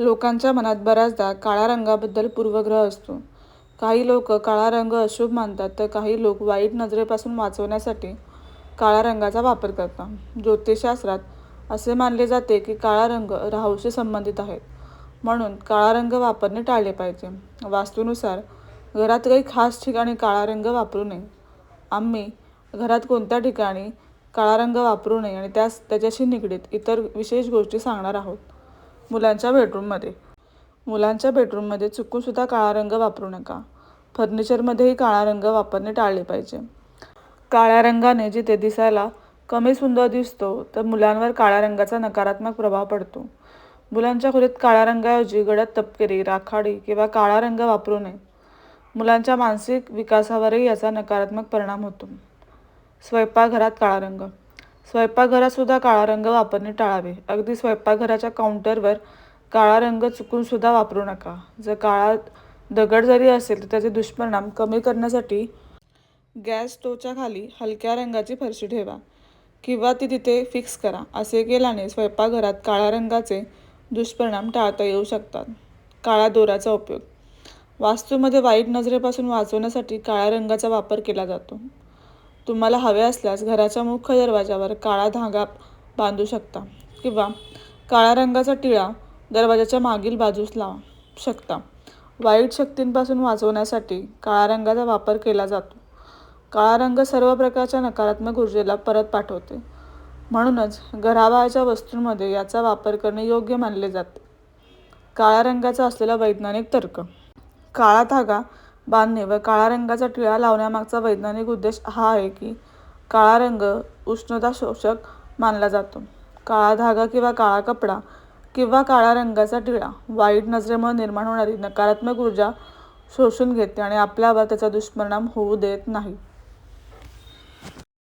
लोकांच्या मनात बऱ्याचदा काळ्या रंगाबद्दल पूर्वग्रह असतो. काही लोक काळा रंग अशुभ मानतात तर काही लोक वाईट नजरेपासून वाचवण्यासाठी काळ्या रंगाचा वापर करतात. ज्योतिषशास्त्रात असे मानले जाते की काळा रंग राहूशी संबंधित आहेत म्हणून काळा रंग वापरणे टाळले पाहिजे. वास्तूनुसार घरात काही खास ठिकाणी काळा रंग वापरू नये. आम्ही घरात कोणत्या ठिकाणी काळा रंग वापरू नये आणि त्यास त्याच्याशी निगडीत इतर विशेष गोष्टी सांगणार आहोत. मुलांच्या बेडरूममध्ये मुलांच्या बेडरूममध्ये चुकूनसुद्धा काळा रंग वापरू नका. फर्निचरमध्येही काळा रंग वापरणे टाळले पाहिजे. काळ्या रंगाने जिथे दिसायला कमी सुंदर दिसतो तर मुलांवर काळ्या रंगाचा नकारात्मक प्रभाव पडतो. मुलांच्या खोलीत काळ्या रंगाऐवजी गडद तपकिरी, राखाडी किंवा काळा रंग वापरू नये. मुलांच्या मानसिक विकासावरही याचा नकारात्मक परिणाम होतो. स्वयंपाकघरात काळा रंग स्वयंपाकघरातसुद्धा काळा रंग वापरणे टाळावे. अगदी स्वयंपाकघराच्या काउंटरवर काळा रंग चुकूनसुद्धा वापरू नका. जर काळा दगड जरी असेल तर त्याचे दुष्परिणाम कमी करण्यासाठी गॅस स्टोच्या खाली हलक्या रंगाची फरशी ठेवा किंवा ती तिथे फिक्स करा. असे केल्याने स्वयंपाकघरात काळ्या रंगाचे दुष्परिणाम टाळता येऊ शकतात. काळ्या दोराचा उपयोग वास्तूमध्ये वाईट नजरेपासून वाचवण्यासाठी काळ्या रंगाचा वापर केला जातो. तुम्हाला हवे असल्यास घराच्या मुख्य दरवाजावर काळा धागा बांधू शकता किंवा काळ्या रंगाचा टिळा दरवाजाच्या मागील बाजूस लावू शकता. वाईट शक्तींपासून वाचवण्यासाठी काळ्या रंगाचा वापर केला जातो. काळा रंग सर्व प्रकारच्या नकारात्मक ऊर्जेला परत पाठवते, म्हणूनच घराबाहेरच्या वस्तूंमध्ये याचा वापर करणे योग्य मानले जाते. काळ्या रंगाचा असलेला वैज्ञानिक तर्क काळा धागा बांधणे व काळ्या रंगाचा टिळा लावण्यामागचा वैज्ञानिक उद्देश हा आहे की काळा रंग उष्णता शोषक मानला जातो. काळा धागा किंवा काळा कपडा किंवा काळ्या रंगाचा टिळा वाईट नजरेमुळे निर्माण होणारी नकारात्मक ऊर्जा शोषून घेते आणि आपल्यावर त्याचा दुष्परिणाम होऊ देत नाही.